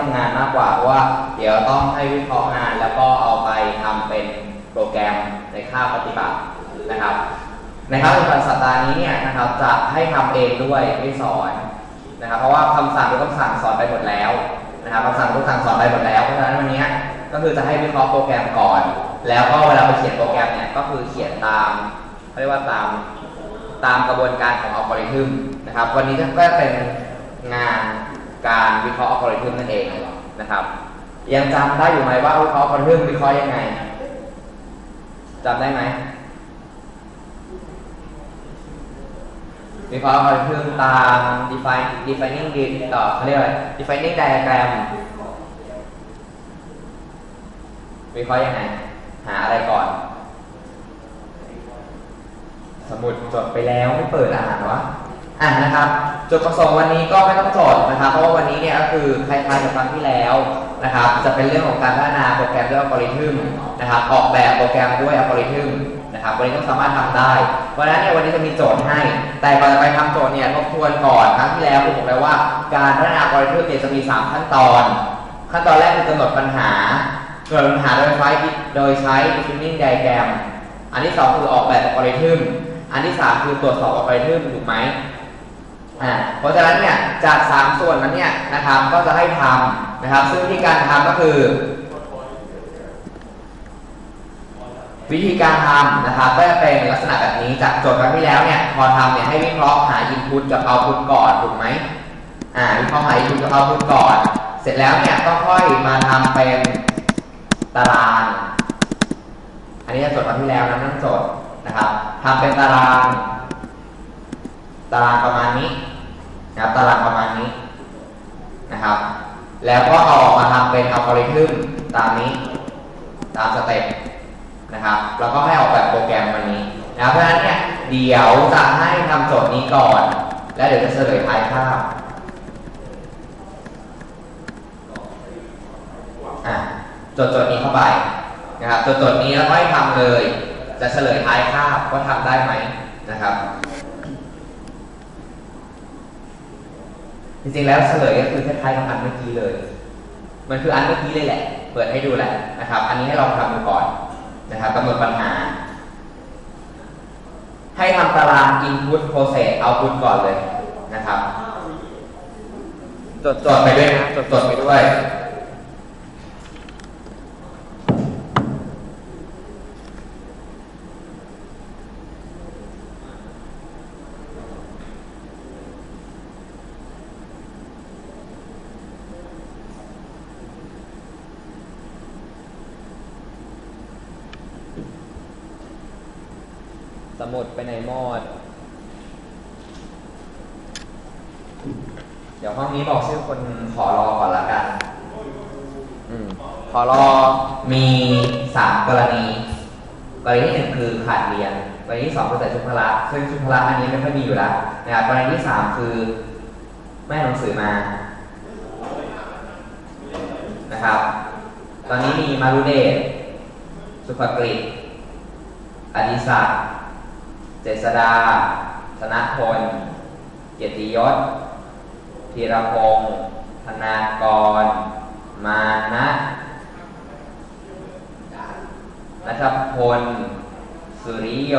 ทำงานมากกว่าเพราะว่า เดี๋ยวต้องให้วิเคราะห์งานแล้วก็เอาไปทำเป็นโปรแกรมในค่าบปฏิบัตินะครับ ในคาบปฏิบัติสัปดาห์นี้เนี่ยนะครับจะให้ทำเองด้วยไม่สอนนะครับ เพราะว่าคำสั่งทุกคำสั่งสอนไปหมดแล้วนะครับคำสั่งทุกคำสั่งสอนไปหมดแล้วเพราะฉะนั้นวันนี้ก็คือจะให้วิเคราะห์โปรแกรมก่อน แล้วก็เวลาไปเขียนโปรแกรมเนี่ยก็คือเขียนตามเขาเรียกว่าตามตามกระบวนการของอัลกอริทึมนะครับ วันนี้ก็เป็นงาน การวิเคราะห์อัลกอริทึมนั่นเองนะครับ ยังจำได้อยู่ไหมว่าวิเคราะห์อัลกอริทึมวิเคราะห์ยังไงจำได้ไหมวิเคราะห์อัลกอริทึมตาม define defining ดีต่อเขาเรียกอะไร defining diagram วิเคราะห์ยังไง หาอะไรก่อน สมุดจดไปแล้วไม่เปิดอ่านวะ อ่านะครับจุดประสงค์วันนี้ก็ไม่ต้องจดนะครับ เพราะว่าวันนี้เนี่ยก็คือคล้ายๆกับครั้งที่แล้วนะครับ จะเป็นเรื่องของการพัฒนาโปรแกรมด้วยอัลกอริทึมนะครับ ออกแบบโปรแกรมด้วยอัลกอริทึมนะครับ วันนี้ต้องสามารถทำได้ เพราะฉะนั้นเนี่ยวันนี้จะมีโจทย์ให้ แต่ก่อนจะไปทำโจทย์เนี่ยทบทวนก่อนครั้งที่แล้วผมบอกแล้วว่าการพัฒนาอัลกอริทึมเนี่ยจะมี 3 ขั้นตอน ขั้นตอนแรกคือกำหนดปัญหาเกิดปัญหาโดยใช้โดยใช้ defining diagram อันที่ 2 คือออกแบบอัลกอริทึมอันที่ 3 คือตรวจสอบอัลกอริทึมถูกไหม อ่าเพราะฉะนั้นเนี่ยจาก 3 ส่วนนั้นเนี่ยนะครับก็จะให้ทำนะครับ ซึ่งวิธีการทำก็คือ วิธีการทำนะครับก็จะเป็นลักษณะแบบนี้จากโจทย์ครั้งที่แล้วเนี่ยพอทำเนี่ยให้วิเคราะห์หา input กับ output ก่อนถูกไหมอ่าวิเคราะห์หา input กับ output ก่อน เสร็จแล้วเนี่ยก็ค่อยมาทำเป็นตาราง อันนี้จะโจทย์ครั้งที่แล้วนะนั่งโจทย์นะครับทำเป็นตาราง ตารางประมาณนี้นะครับตารางประมาณนี้นะครับ แล้วก็เอาออกมาทำเป็นอัลกอริทึมตามนี้ ตามสเต็ปนะครับ แล้วก็ให้ออกแบบโปรแกรมวันนี้นะเพราะฉะนั้นเนี่ยเดี๋ยวจะให้ทำโจทย์นี้ก่อน แล้วเดี๋ยวจะเฉลยท้ายภาพอะจดโจทย์นี้เข้าไปนะครับจดโจทย์นี้แล้วก็ให้ทำเลย จะเฉลยท้ายภาพว่าทำได้ไหมนะครับ จริงๆแล้วเฉลยก็คือคล้ายๆกับอันเมื่อกี้เลย มันคืออันเมื่อกี้เลยแหละ เปิดให้ดูแหละนะครับ อันนี้ให้ลองทำดูก่อนนะครับกำหนดปัญหา ให้ทำตาราง input process output ก่อนเลยนะครับ จดจดไปด้วยนะจดจดไปด้วย ไปไหนหมดเดี๋ยวห้องนี้บอกชื่อคนขอรอก่อนละกันอขอรอมีสามกรณี กรณีที่หนึ่งคือขาดเรียน กรณีที่สองคือใส่ชุดพละซึ่งชุดพละอันนี้ไม่ค่อยมีอยู่แล้วนะครับกรณีที่สามคือไม่หนังสือมา นะครับ ตอนนี้มีมารุเดชสุภกฤษอดิศักดิ์ เจษดา ธนพล เกียรติยศธีรพงศ์ธนากร มานะนัทพล สุริโย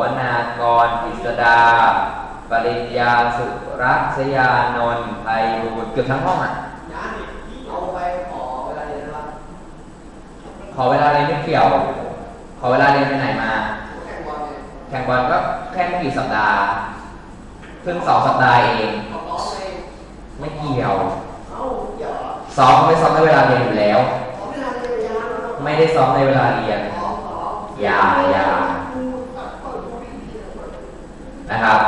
วนากรกฤษดา ปริญญาสุรัชยานนท์ไพบุตรเกือบทั้งห้องอะเอาไปขอเวลาเรียนว่าขอเวลาเรียนไม่เกี่ยว ขอเวลาเรียนไปไหนมา ข่งบอลก็แค่ไม่กี่สัปดาห์เพิ่งสองสัปดาห์เองไม่เกี่ยวซ้อมไม่ซ้อมในเวลาเรียนอยู่แล้ว ไม่ได้ซ้อมในเวลาเรียนอย่าอย่านะครับ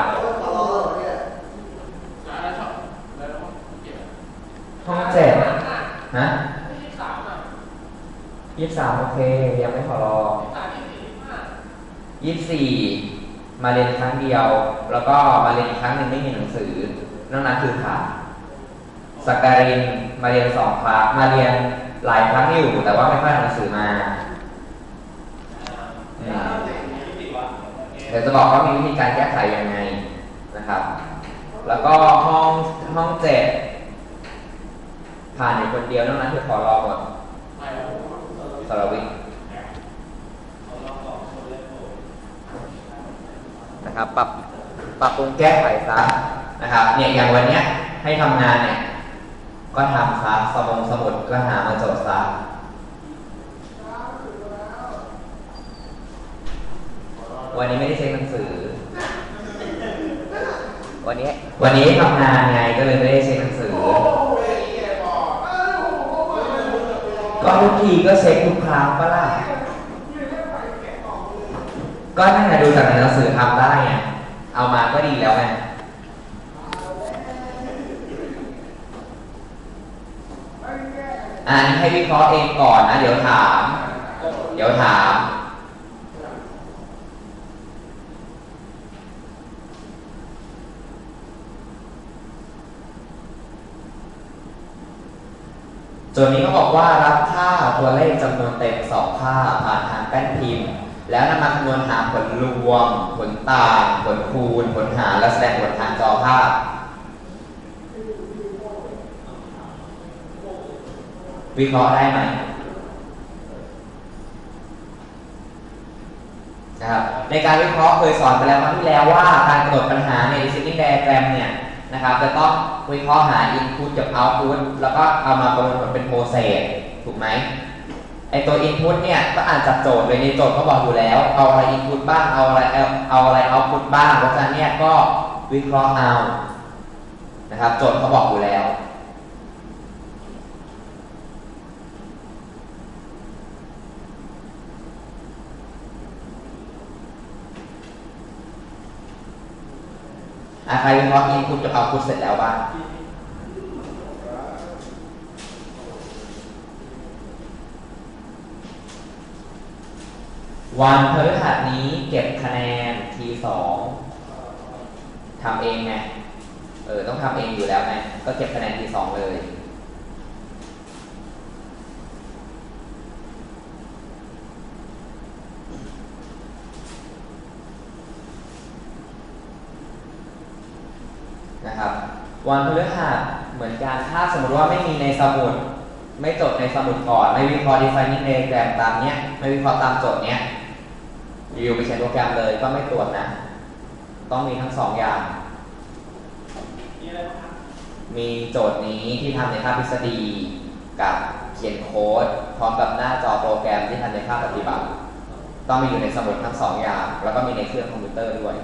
ห้องเจ็ดฮะยี่สิบสามโอเคยังไม่ขอรอ ยี่สิบสี่มาเรียนครั้งเดียว แล้วก็มาเรียนครั้งหนึ่งไม่มีหนังสือ นอกนั้นคือขาดสักการินมาเรียนสองครั้งมาเรียนหลายครั้งอยู่ แต่ว่าไม่ค่อยเอาหนังสือมาเดี๋ยวจะบอกว่ามีวิธีการแก้ไขยังไงนะครับ แล้วก็ห้องห้องเจ็ดผ่านอยู่คนเดียวนอกนั้นคือขอรอหมดสารวิทย์ นะครับปรับปรับปรุงแก้ไขซะนะครับเนี่ยอย่างวันเนี้ยให้ทำงานเนี่ยก็ทำซะสมงสมุดก็หามาจดซะวันนี้ไม่ได้เช็คหนังสือ วันนี้ วันนี้ทำงานไงก็เลยไม่ได้เช็คหนังสือ ก็ทุกทีก็เช็คทุกครั้งก็ล่ะ ก็นั่นไงดูจากในหนังสือทำได้ไงเอามาก็ดีแล้วไงอันนี้ให้วิเคราะห์เองก่อนนะเดี๋ยวถาม เดี๋ยวถามโจทย์นี้เขาบอกว่ารับค่าตัวเลขจำนวนเต็มสองค่าผ่านทางแป้นพิมพ์ แล้วนำมาคำนวณหาผลรวม ผลต่าง ผลคูณ ผลหารและแสดงผลทางจอภาพ วิเคราะห์ได้ไหมนะครับในการวิเคราะห์เคยสอนไปแล้วครั้งที่แล้วว่าการกำหนดปัญหาใน descending diagram เนี่ยนะครับจะต้องวิเคราะห์หา input กับ output แล้วก็เอามาประมวลผลเป็น process ถูกไหม ไอตัว input เนี่ยก็อ่านจากโจทย์เลยในโจทย์เขาบอกอยู่แล้ว เอาอะไร input บ้างเอาอะไรเอาอะไร output บ้างเพราะฉะนั้นเนี่ยก็วิเคราะห์เอานะครับโจทย์เขาบอกอยู่แล้วอะใครวิเคราะห์ input กับ output เสร็จแล้วบ้าง วันพฤหัสนี้เก็บคะแนนทีสองทำเองไงเออต้องทำเองอยู่แล้วไงก็เก็บคะแนนทีสองเลย นะครับ วันพฤหัสเหมือนกันถ้าสมมติว่าไม่มีในสมุด ไม่จดในสมุดก่อน ไม่วิเคราะห์ defining diagram ตามเนี้ย ไม่วิเคราะห์ตามโจทย์เนี้ย อยู่ไปเขียนโปรแกรมเลยก็ไม่ตรวจนะ ต้องมีทั้งสองอย่าง มีโจทย์นี้ที่ทำในภาคทฤษฎีกับเขียนโค้ดพร้อมกับหน้าจอโปรแกรมที่ทำในภาคปฏิบัติ ต้องมีอยู่ในสมุดทั้งสองอย่าง แล้วก็มีในเครื่องคอมพิวเตอร์ด้วย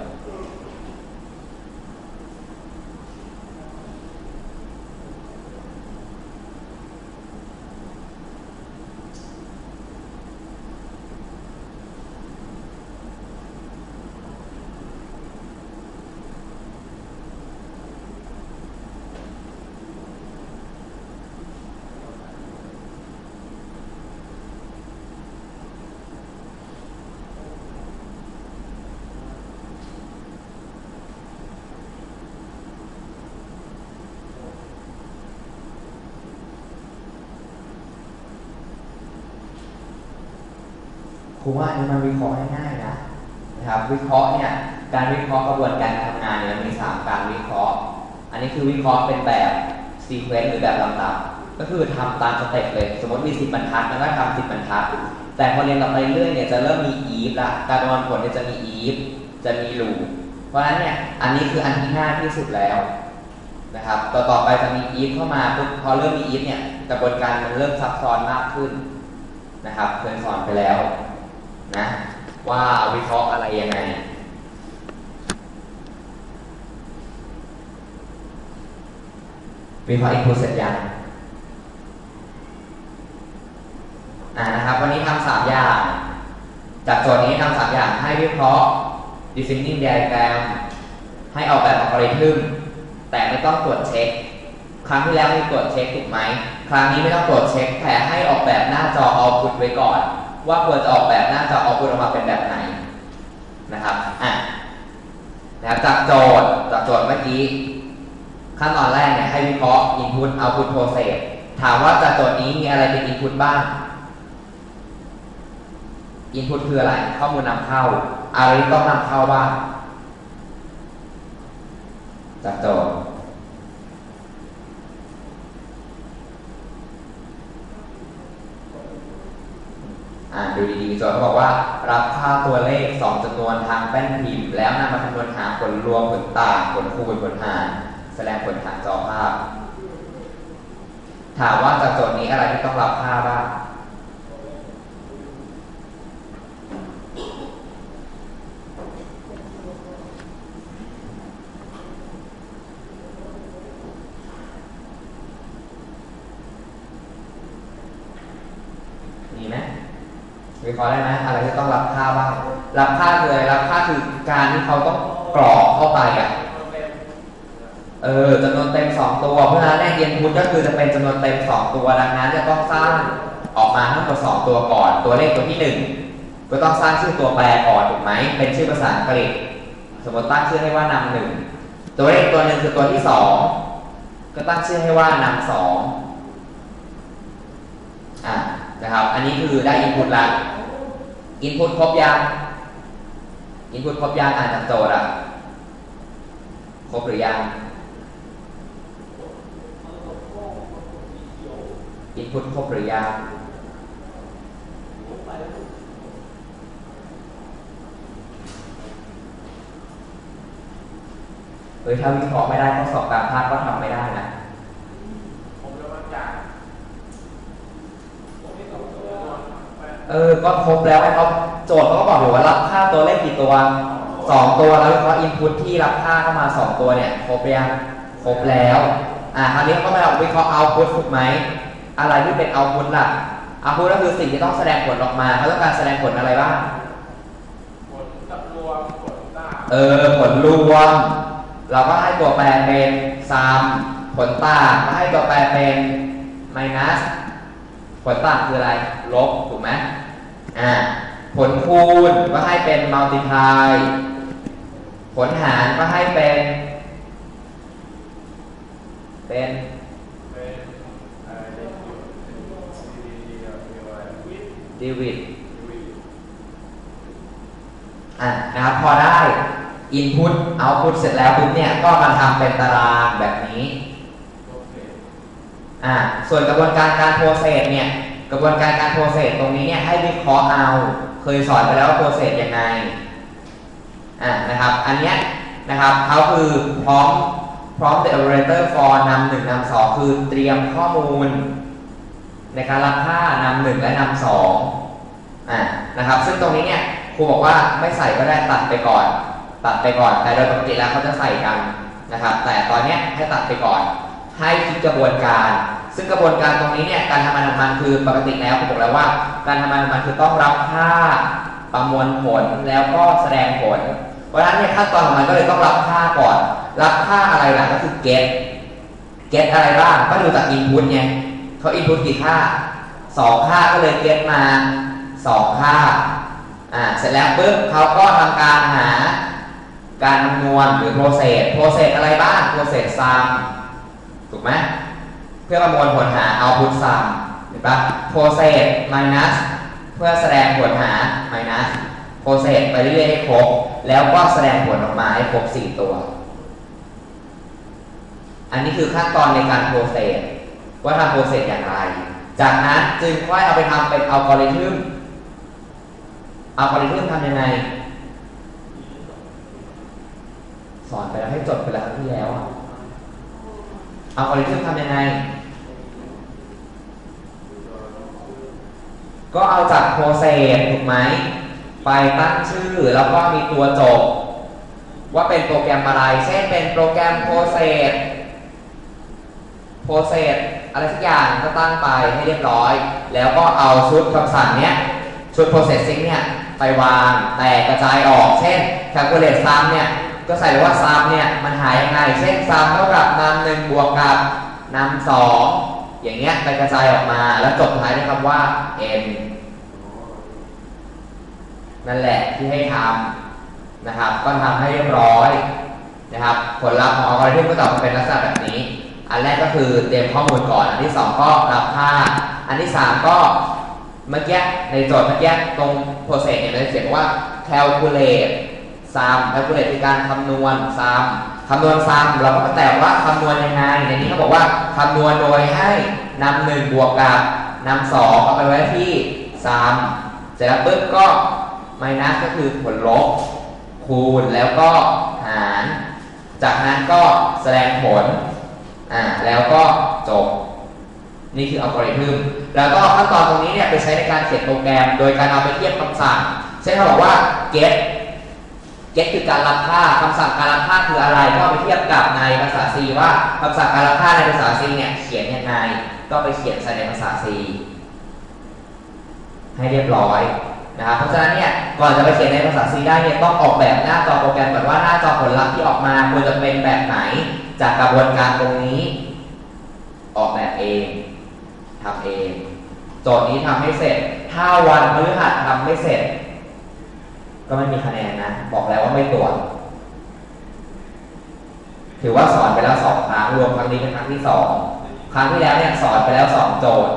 ครูว่าอันนี้มันวิเคราะห์ง่ายๆนะนะครับ วิเคราะห์เนี่ยการวิเคราะห์กระบวนการทำงานเนี่ยมีสามการวิเคราะห์ อันนี้คือวิเคราะห์เป็นแบบซีเควนต์หรือแบบลำดับก็คือทำตามสเต็ปเลย สมมติมีสิบบรรทัดมันก็ทำสิบบรรทัด แต่พอเรียนต่อไปเรื่อยเนี่ยจะเริ่มมีอีฟละการประมวลผลเนี่ยจะมีอีฟจะมีลูเพราะฉะนั้นเนี่ยอันนี้คืออันที่ง่ายที่สุดแล้วนะครับต่อต่อไปจะมีอีฟเข้ามาปุ๊บพอเริ่มมีอีฟเนี่ยกระบวนการมันเริ่มซับซ้อนมากขึ้นนะครับเคยสอนไปแล้ว นะว่าวิเคราะห์อะไรยังไงวิเคราะห์อินพุตเสร็จยังอ่านะครับ วันนี้ทำสามอย่าง จากโจทย์นี้ทำสามอย่างให้วิเคราะห์ designing diagram ให้ออกแบบอัลกอริทึมแต่ไม่ต้องตรวจเช็ค ครั้งที่แล้วมีตรวจเช็คถูกไหม ครั้งนี้ไม่ต้องตรวจเช็คแต่ให้ออกแบบหน้าจอ output ไว้ก่อน ว่าควรจะออกแบบหน้าจอ output ออกมาเป็นแบบไหนนะครับอะนะครับจากโจทย์จากโจทย์เมื่อกี้ ขั้นตอนแรกเนี่ยให้วิเคราะห์ input output process ถามว่าจากโจทย์นี้มีอะไรเป็น input บ้าง input คืออะไร ข้อมูลนำเข้า อะไรต้องนำเข้าบ้างจากโจทย์ ดูดีๆโจทย์เขาบอกว่า รับค่าตัวเลข 2จำนวนทางแป้นพิมพ์ แล้วนำมาคำนวณหาผลรวมผลต่างผลคูณผลหารแสดงผลทางจอภาพ ถามว่าจากโจทย์นี้อะไรที่ต้องรับค่าบ้าง มีไหม วิเคราะห์ได้ไหมอะไรที่ต้องรับค่าบ้าง รับค่าคืออะไรรับค่าคือการที่เขาต้องกรอกเข้าไปอะเออจำนวนเต็ม2ตัว เพราะฉะนั้นเนี่ยเย็นพุทธก็คือจะเป็นจำนวนเต็ม2ตัวดังนั้นจะต้องสร้างออกมาทั้งหมด2ตัวก่อน ตัวเลขตัวที่1ก็ต้องสร้างชื่อตัวแปรก่อนถูกไหมเป็นชื่อภาษาอังกฤษ สมมติตั้งชื่อให้ว่านำหนึ่งตัวเลขตัวหนึ่งคือตัวที่2ก็ตั้งชื่อให้ว่านำสองอะ นะครับ อันนี้คือได้อินพุตละอินพุตครบยังอินพุตครบยังอ่านจากโจทย์อะครบหรือยังอินพุตครบหรือยังเฮ้ยถ้าวิเคราะห์ไม่ได้ข้องสอบการภาคก็ทำไม่ได้นะ ผมจะมาจากผมไม่ตอบตัว เออ ก็ครบแล้วให้เขาโจทย์เขาก็บอกอยู่ว่ารับค่าตัวเลขกี่ตัวสองตัวแล้ววิเคราะห์อินพุตที่รับค่าเข้ามาสองตัวเนี่ยครบยังครบแล้วอ่าคราวนี้เขามาวิเคราะห์เอาพุตถูกไหมอะไรที่เป็นเอาพุตล่ะเอาพุตก็คือสิ่งที่ต้องแสดงผลออกมาเขาต้องการแสดงผลอะไรบ้างผลกับรวมผลต่างเออผลรวมเราก็ให้ตัวแปรเป็นซัมผลต่างก็ให้ตัวแปรเป็น minus ผลต่างคืออะไร ลบ ถูกไหมอ่า ผลคูณก็ให้เป็น multiply ผลหารก็ให้เป็น เป็นเป็นเอ่อเด็กอยู่ดีดีเรียกว่าวิทย์ divid วิทย์อะนะครับพอได้ input output เสร็จแล้วปุ๊บเนี่ย ก็มาทำเป็นตารางแบบนี้ อ่าส่วนกระบวนการการโปรเซสเนี่ยกระบวนการการโปรเซสตรงนี้เนี่ยให้วิเคราะห์เอา เคยสอนไปแล้วว่าโปรเซสยังไงอ่านะครับอันเนี้ยนะครับเขาคือพร้อมพร้อม the operator for นำหนึ่งนำสองคือเตรียมข้อมูล ในการรับค่านำหนึ่งและนำสองอ่านะครับ ซึ่งตรงนี้เนี่ยครูบอกว่าไม่ใส่ก็ได้ตัดไปก่อน ตัดไปก่อน แต่โดยปกติแล้วเขาจะใส่กันนะครับ แต่ตอนเนี้ยให้ตัดไปก่อน ให้คิดกระบวนการ ซึ่งกระบวนการตรงนี้เนี่ยการทำงานของมันคือปกติแล้วผมบอกแล้วว่า การทำงานของมันคือต้องรับค่าประมวลผลแล้วก็แสดงผล เพราะฉะนั้นเนี่ยขั้นตอนของมันก็เลยต้องรับค่าก่อน รับค่าอะไรล่ะก็คือ get get อะไรบ้างก็ดูจาก input ไงเขา input กี่ค่าสองค่าก็เลย get มาสองค่าอ่าเสร็จแล้วปุ๊บเขาก็ทำการหาการคำนวณหรือ process process อะไรบ้าง process sum ถูกไหม เพื่อประมวลผลหา output sum เห็นปะ process minus เพื่อแสดงผลหา minus process ไปเรื่อยๆให้ครบ แล้วก็แสดงผลออกมาให้ครบ4ตัว อันนี้คือขั้นตอนในการ process ว่าทำ process อย่างไร จากนั้นจึงค่อยเอาไปทำเป็นอัลกอริทึมอัลกอริทึมทำยังไงสอนไปแล้วให้จบไปแล้วที่แล้วอะ อัลกอริทึมทำยังไง ก็เอาจากโปรเซสถูกไหม ไปตั้งชื่อแล้วก็มีตัวจบ ว่าเป็นโปรแกรมอะไร เช่นเป็นโปรแกรมโปรเซสโปรเซสอะไรสักอย่างก็ตั้งไปให้เรียบร้อย แล้วก็เอาชุดคำสั่งเนี้ย ชุด processing เนี่ย ไปวางแตกกระจายออก เช่น calculate sum เนี่ย ก็ใส่เลยว่า sum เนี่ยมันหายยังไง เช่น sum เท่ากับนำหนึ่งบวกกับนำสองอย่างเงี้ยไปกระจายออกมาแล้วจบท้ายด้วยคำว่า n นั่นแหละที่ให้ทำนะครับ ก็ทำให้เรียบร้อยนะครับ ผลลัพธ์ของอัลกอริทึมก็จะออกมาเป็นลักษณะแบบนี้ อันแรกก็คือเตรียมข้อมูลก่อน อันที่สองก็รับค่า อันที่สามก็เมื่อกี้ในโจทย์เมื่อกี้ตรง process เนี่ยมันจะเขียนว่า calculate sum calculate คือการคำนวณ sum คำนวณ sum เราก็แต่ว่าคำนวณยังไงในนี้เขาบอกว่าคำนวณโดยให้นำหนึ่งบวกกับนำสองเอาไปไว้ที่ sum เสร็จแล้วปุ๊บก็ minus ก็คือผลลบคูณแล้วก็หาร จากนั้นก็แสดงผลอ่าแล้วก็จบ นี่คืออัลกอริทึมแล้วก็ขั้นตอนตรงนี้เนี่ยไปใช้ในการเขียนโปรแกรม โดยการเอาไปเทียบคำสั่ง เช่นเขาบอกว่า get get คือการรับค่าคำสั่งการรับค่าคืออะไร ก็ไปเทียบกับในภาษา C ว่าคำสั่งการรับค่าในภาษา C เนี่ยเขียนยังไง ก็ไปเขียนใส่ในภาษา C ให้เรียบร้อยนะครับเพราะฉะนั้นเนี่ยก่อนจะไปเขียนในภาษา C ได้เนี่ยต้องออกแบบหน้าจอโปรแกรมก่อนว่าหน้าจอผลลัพธ์ที่ออกมาควรจะเป็นแบบไหน จากกระบวนการตรงนี้ ออกแบบเองทำเองโจทย์นี้ทำไม่เสร็จ ถ้าวันพฤหัสทำไม่เสร็จ ก็ไม่มีคะแนนนะ บอกแล้วว่าไม่ตรวจถือว่าสอนไปแล้วสองครั้งรวมครั้งนี้เป็นครั้งที่สองครั้งที่แล้วเนี่ยสอนไปแล้วสองโจทย์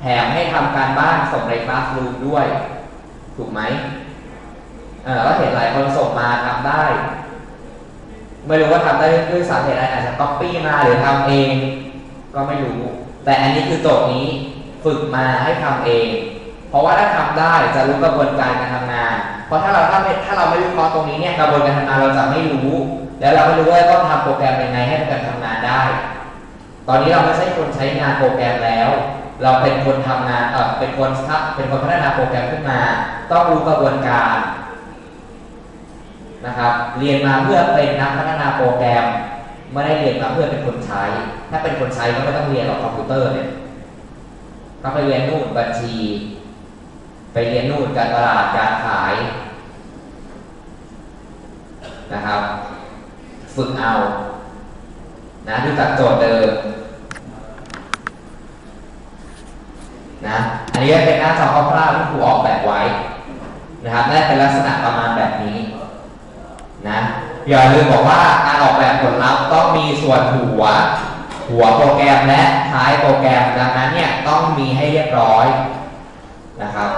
แถมให้ทำการบ้านส่งในคลาสรูมด้วย ถูกไหมเออก็เห็นหลายคนส่งมาทำได้ ไม่รู้ว่าทำได้ด้วยสาเหตุอะไรอาจจะก๊อปปี้มาหรือทำเอง ก็ไม่รู้ แต่อันนี้คือโจทย์นี้ฝึกมาให้ทำเอง เพราะว่าถ้าทำได้จะรู้กระบวนการการทำงาน เพราะถ้าเราถ้าไม่ถ้าเราไม่วิเคราะห์ตรงนี้เนี่ยกระบวนการทำงานเราจะไม่รู้ แล้วเราไม่รู้ว่าต้องทำโปรแกรมยังไงให้โปรแกรมทำงานได้ ตอนนี้เราไม่ใช่คนใช้งานโปรแกรมแล้ว เราเป็นคนทำงานเออเป็นคนเป็นคนพัฒนาโปรแกรมขึ้นมา ต้องรู้กระบวนการนะครับเรียนมาเพื่อเป็นนักพัฒนาโปรแกรมไม่ได้เรียนมาเพื่อเป็นคนใช้ ถ้าเป็นคนใช้ก็ไม่ต้องเรียนหรอกคอมพิวเตอร์เนี่ยก็ไปเรียนนู่นบัญชี ไปเรียนนู่นการตลาดการขายนะครับ ฝึกเอานะดูจากโจทย์เดิมนะอันนี้เป็นหน้าจอคร่าวๆที่ครูออกแบบไว้นะครับได้เป็นลักษณะประมาณแบบนี้นะอย่าลืมบอกว่าการออกแบบผลลัพธ์ต้องมีส่วนหัว หัวโปรแกรมและท้ายโปรแกรมดังนั้นเนี่ยต้องมีให้เรียบร้อยนะครับ